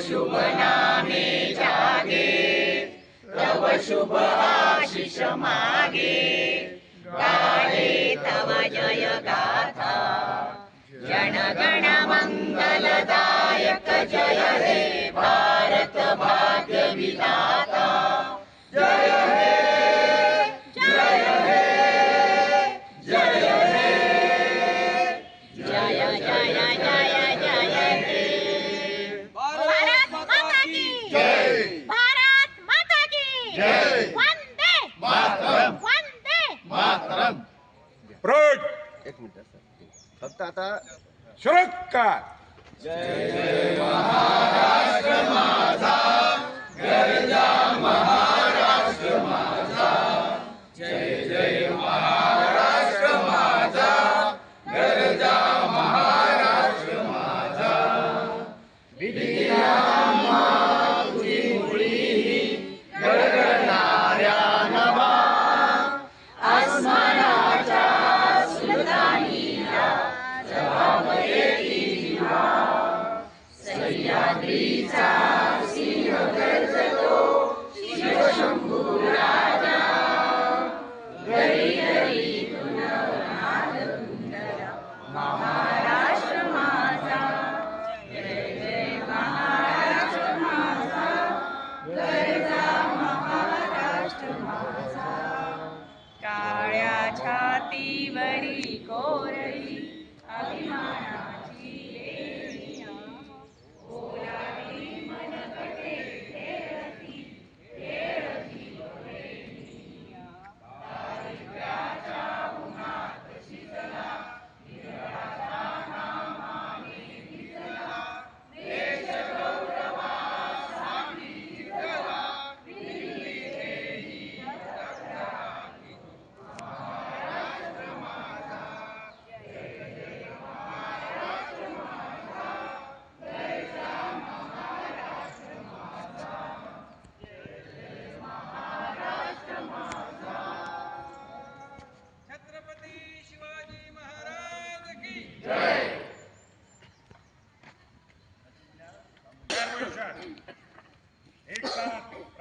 शुभ नामे जागे। तव शुभ आशिष मागे। गाणे तव जय हे भारत भाग्य विधाता जय हे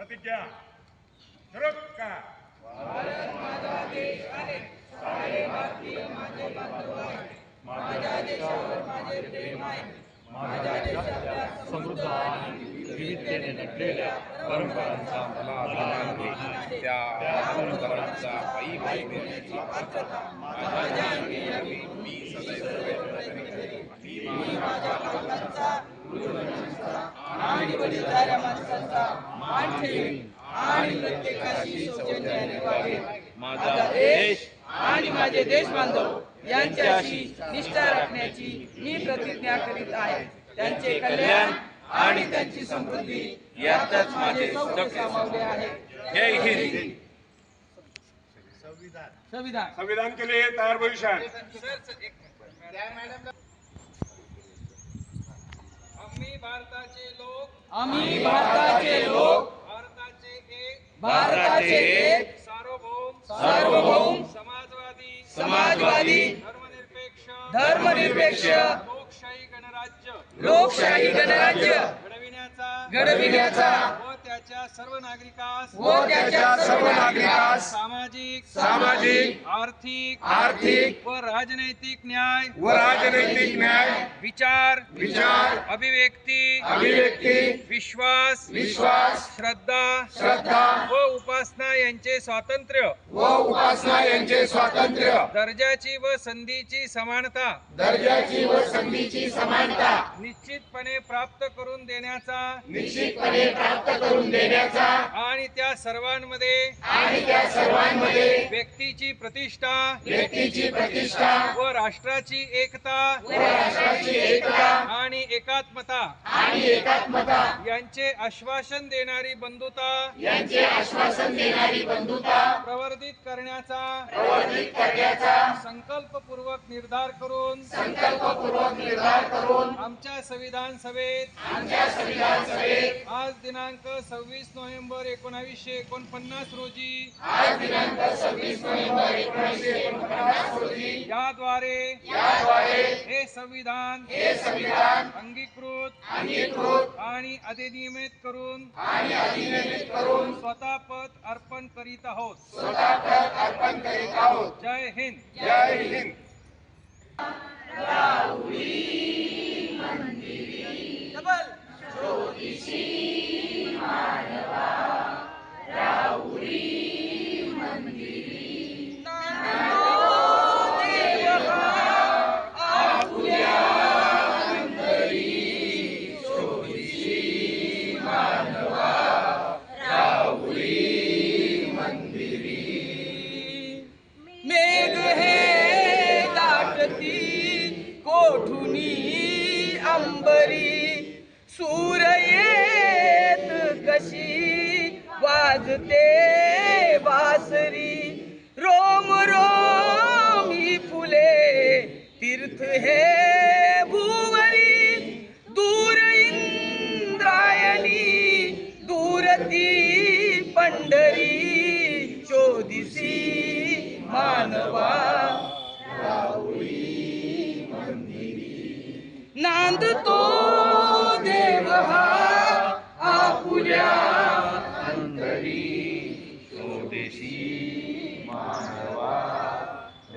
प्रतिज्ञा शुरू का समृद्ध आणि विविधतेने नटलेल्या परंपरांचा मला अभिमान आहे त्या परंपरांचा पायी पायी करण्याची आर्थता माझ्या अंगी यावी. मी सदैव मी माझ्या लोकांचा आणि वडीलधाऱ्या माणसांचा मान ठेवीन आणि प्रत्येकाशी सौजन्याने वागेन माझा देश आणि माझे देश बांधव यांच्याशी निष्ठा राखण्याची मी प्रतिज्ञा करीत आहे. त्यांचे कल्याण आणि त्यांची समृद्धी यातच माझे सामावले आहे. जय हिंद. संविधान. संविधान. के लिए तैयार पोजिशन आम्ही भारताचे लोक. आम्ही भारताचे लोक. भारताचे एक. भारताचे एक. सार्वभौम. सार्वभौम. समाजवादी. समाजवादी. धर्मनिरपेक्ष. धर्मनिरपेक्ष. लोकशाही गणराज्य. लोकशाही गणराज्य. घडविण्याचा. घडविण्याचा. त्याच्या सर्व नागरिकास व त्याच्या सर्व नागरिकास सामाजिक सामाजिक आर्थिक आर्थिक व राजनैतिक न्याय व राजनैतिक न्याय विचार विचार अभिव्यक्ती अभिव्यक्ती विश्वास विश्वास श्रद्धा श्रद्धा व उपासना यांचे स्वातंत्र्य. व उपासना यांचे स्वातंत्र्य. दर्जाची व संधीची समानता दर्जाची व संधीची समानता. निश्चितपणे प्राप्त करून देण्याचा निश्चितपणे प्राप्त करून देण्याचा आणि त्या सर्वांमध्ये आणि त्या सर्वांमध्ये व्यक्तीची प्रतिष्ठा व्यक्तीची प्रतिष्ठा व राष्ट्राची एकता व राष्ट्राची एकता आणि एकात्मता आणि एकात्मता यांचे आश्वासन देणारी बंधुता यांचे आश्वासन देणारी बंधुता प्रवर्धित करण्याचा प्रवर्धित करण्याचा संकल्पपूर्वक निर्धार करून संकल्पपूर्वक निर्धार करून आमच्या संविधान सभेत आमच्या संविधान सभेत आज दिनांक सव्वीस नोव्हेंबर एकोणावीसशे एकोणपन्नास रोजी आज दिनांक सव्वीस नोव्हेंबर एकोणीसशे एकोणपन्नास रोजी याद्वारे याद्वारे हे संविधान हे संविधान अंगीकृत अंगीकृत आणि अधिनियमित करून आणि अधिनियमित करून स्वतः पद अर्पण करीत आहोत. स्वतः अर्पण करीत आहोत. जय हिंद. जय Hind. Double. So this is. सूर येत कशी? वाजते बासरी रोम रोमी फुले तीर्थ हे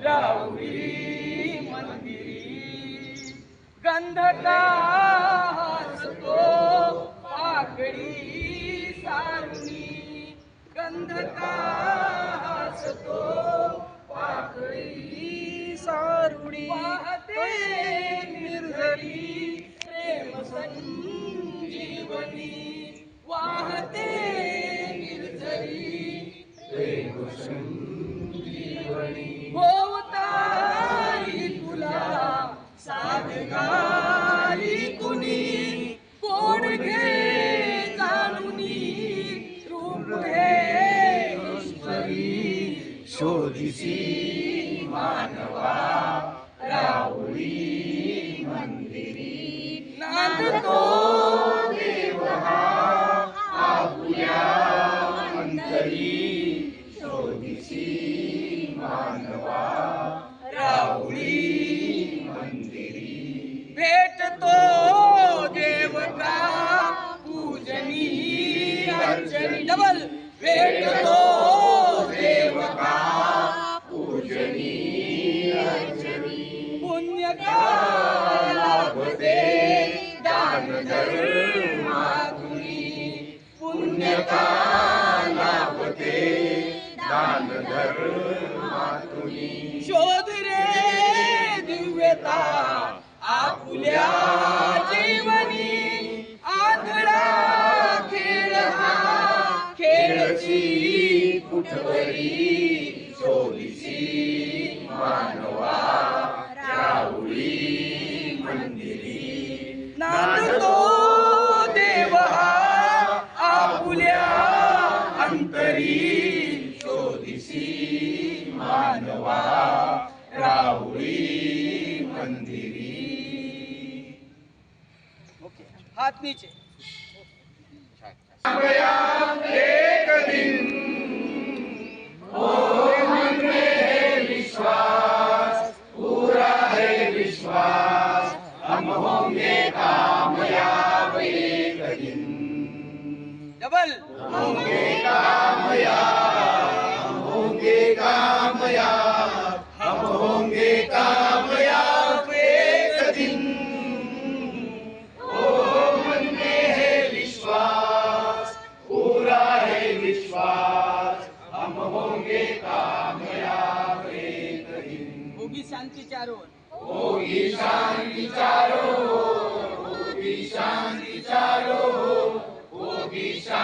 राहुरी मंदिरी। गंधका हसतो सारुणी। गंधका हसतो पाकळी सारुणी। वाहते निर्झरी प्रेम संजीवनी वाहते निर्झरी होवतारी तुला साधगारी कुणी? कोण घे जाणुनी? रूप हे शोधिसी मानव पूजनी अर्चनी पुण्य का लाभते दान धर्मातुनी पुण्य का लाभते दान धर्मातुनी शोध रे दिव्यता आपुल्या जीवनी. आंधळा खेळ हा खेळची कुठवरी. राहुरी मंदिरी. ओके. हात नीचे. एक दिन Bicha